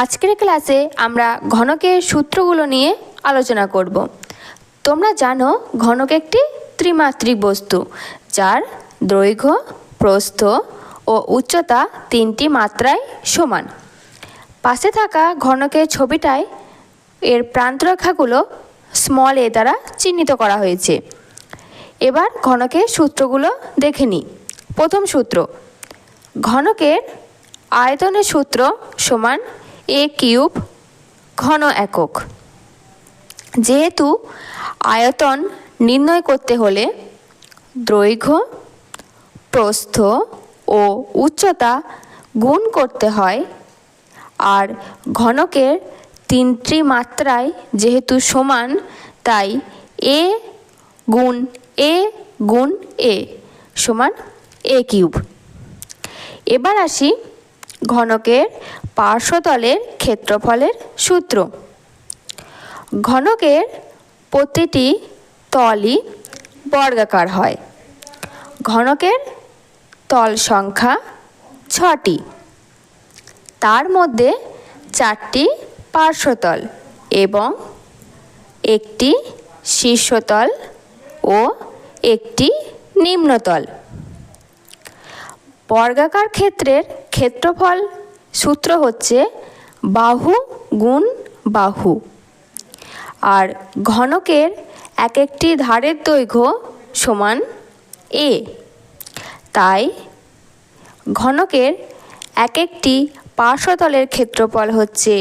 আজকের ক্লাসে আমরা ঘনকের সূত্রগুলো নিয়ে আলোচনা করব। তোমরা জানো ঘনক একটি ত্রিমাত্রিক বস্তু, যার দৈর্ঘ্য, প্রস্থ ও উচ্চতা তিনটি মাত্রায় সমান। পাশে থাকা ঘনকের ছবিটায় এর প্রান্তরেখাগুলো স্মল এ দ্বারা চিহ্নিত করা হয়েছে। এবার ঘনকের সূত্রগুলো দেখে নিই। প্রথম সূত্র, ঘনকের আয়তনের সূত্র সমান এ কিউব ঘন একক। যেহেতু আয়তন নির্ণয় করতে হলে দৈর্ঘ্য, প্রস্থ ও উচ্চতা গুণ করতে হয়, আর ঘনকের তিনটি মাত্রায় যেহেতু সমান, তাই এ গুণ এ গুণ এ সমান এ কিউব। এবার আসি ঘনকের পার্শ্বতলের ক্ষেত্রফলের সূত্র। ঘনকের প্রতিটি তলই বর্গাকার হয়। ঘনকের তল সংখ্যা ছটি। তার মধ্যে চারটি পার্শ্বতল এবং একটি শীর্ষতল ও একটি নিম্নতল। বর্গাকার ক্ষেত্রের ক্ষেত্রফল সূত্র হচ্ছে বাহু গুণ বাহু। আর ঘনকের এক একটি ধারের দৈর্ঘ্য সমান এ তাই ঘনকের এক একটি পার্শ্বতলের ক্ষেত্রফল হচ্ছে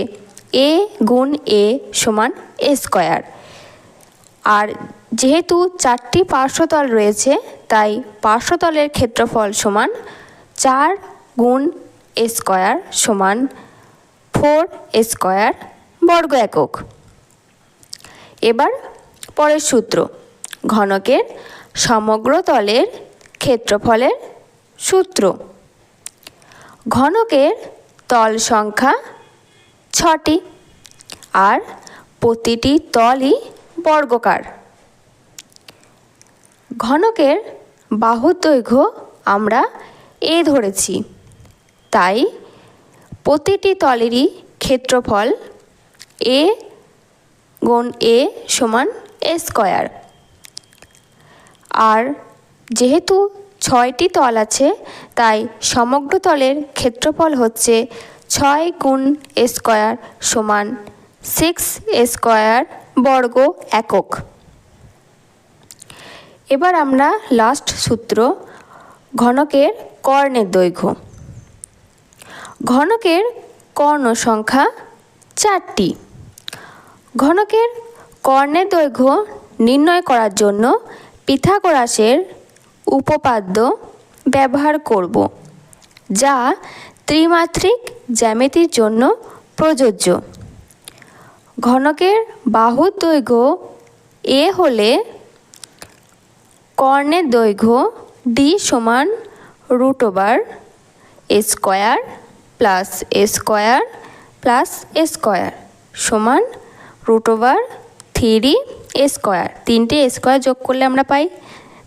এ গুণ এ সমান এ স্কোয়ার। আর যেহেতু চারটি পার্শ্বতল রয়েছে, তাই পার্শ্বতলের ক্ষেত্রফল সমান চার গুণ স্কোয়ার সমান ফোর স্কোয়ার বর্গ একক। এবার পরের সূত্র, ঘনকের সমগ্র তলের ক্ষেত্রফলের সূত্র। ঘনকের তল সংখ্যা ছটি আর প্রতিটি তলই বর্গকার। ঘনকের বাহুর দৈর্ঘ্য আমরা এ ধরেছি। তাই প্রতিটি তলেরই ক্ষেত্রফল এ গুণ এ সমান এ স্কোয়ার। আর যেহেতু ছয়টি তল আছে, তাই সমগ্র তলের ক্ষেত্রফল হচ্ছে ছয় গুণ এ স্কোয়ার সমান সিক্স স্কোয়ার বর্গ একক। এবার আমরা লাস্ট সূত্র, ঘনকের কর্ণের দৈর্ঘ্য। ঘনকের কর্ণ সংখ্যা চারটি। ঘনকের কর্ণের দৈর্ঘ্য নির্ণয় করার জন্য পিথাগোরাসের উপপাদ্য ব্যবহার করব, যা ত্রিমাত্রিক জ্যামিতির জন্য প্রযোজ্য। ঘনকের বাহুর দৈর্ঘ্য এ হলে কর্ণের দৈর্ঘ্য ডি সমান root over square plus A square plus A square সমান root over three A square তিনটে স্কোয়ার যোগ করলে আমরা পাই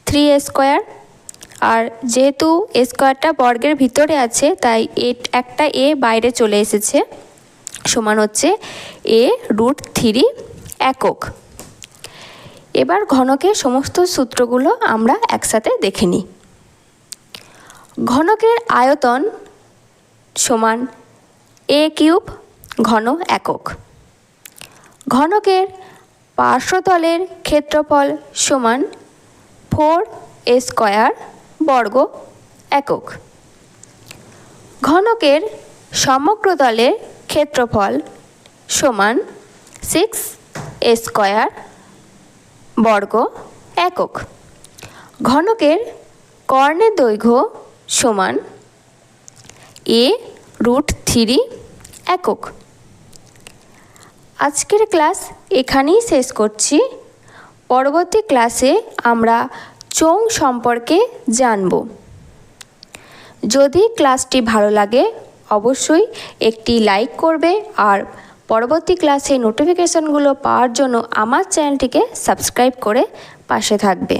থ্রি এ স্কোয়ার আর যেহেতু এ স্কোয়ারটা বর্গের ভিতরে আছে, তাই এ, একটা এ বাইরে চলে এসেছে। সমান হচ্ছে এ রুট থ্রি একক। এবার ঘনকের সমস্ত সূত্রগুলো আমরা একসাথে দেখে নিই। ঘনকের আয়তন সমান এ কিউব ঘন একক। ঘনকের পার্শ্বতলের ক্ষেত্রফল সমান ফোর এ স্কোয়ার বর্গ একক। ঘনকের সমগ্র তলের ক্ষেত্রফল সমান সিক্স এ স্কোয়ার বর্গ একক। ঘনকের কর্ণের দৈর্ঘ্য সমান এ রুট থ্রি একক। আজকের ক্লাস এখানেই শেষ করছি। পরবর্তী ক্লাসে আমরা চোং সম্পর্কে জানব। যদি ক্লাসটি ভালো লাগে, অবশ্যই একটি লাইক করবে আর পরবর্তী ক্লাসে নোটিফিকেশনগুলো পাওয়ার জন্য আমার চ্যানেলটিকে সাবস্ক্রাইব করে পাশে থাকবে।